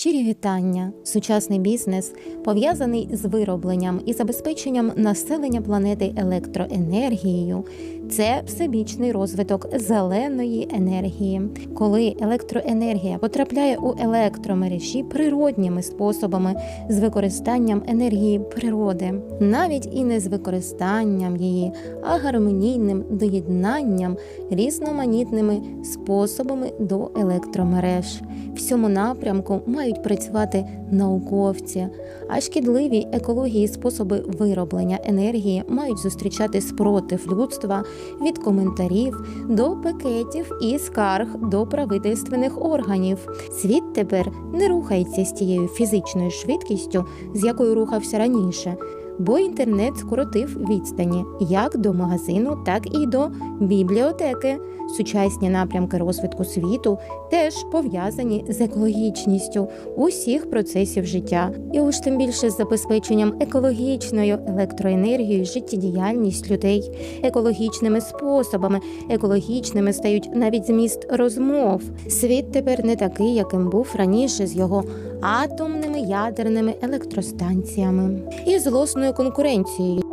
Щирі вітання. Сучасний бізнес пов'язаний з виробленням і забезпеченням населення планети електроенергією. Це всебічний розвиток зеленої енергії. Коли електроенергія потрапляє у електромережі природніми способами з використанням енергії природи, навіть і не з використанням її, а гармонійним доєднанням різноманітними способами до електромереж. В цьому напрямку мають працювати науковці, а шкідливі екології способи вироблення енергії мають зустрічати спротив людства від коментарів до пакетів і скарг до правительственних органів. Світ тепер не рухається з тією фізичною швидкістю, з якою рухався раніше. Бо інтернет скоротив відстані як до магазину, так і до бібліотеки. Сучасні напрямки розвитку світу теж пов'язані з екологічністю усіх процесів життя, і уж тим більше з забезпеченням екологічною електроенергією життєдіяльність людей, екологічними способами, екологічними стають навіть зміст розмов. Світ тепер не такий, яким був раніше з його атомними ядерними електростанціями і злосною конкуренцією